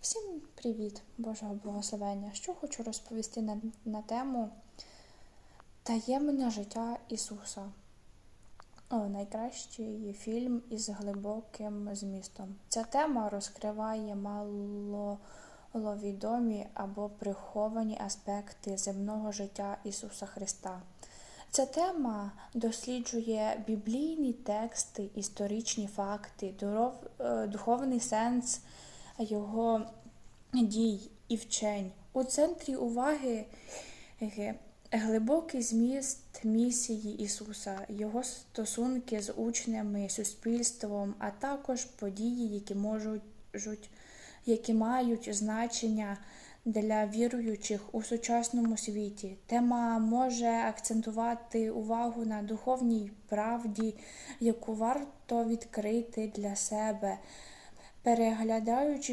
Всім привіт, Божого благословення. Що хочу розповісти на, на тему Таємне життя Ісуса. О, найкращий фільм із глибоким змістом. Ця тема розкриває маловідомі або приховані аспекти земного життя Ісуса Христа. Ця тема досліджує біблійні тексти, історичні факти, е, духовний сенс його дій і вчень. У центрі уваги глибокий зміст місії Ісуса, Його стосунки з учнями, суспільством, а також події, які можуть, які мають значення для віруючих у сучасному світі. Тема може акцентувати увагу на духовній правді, яку варто відкрити для себе, переглядаючи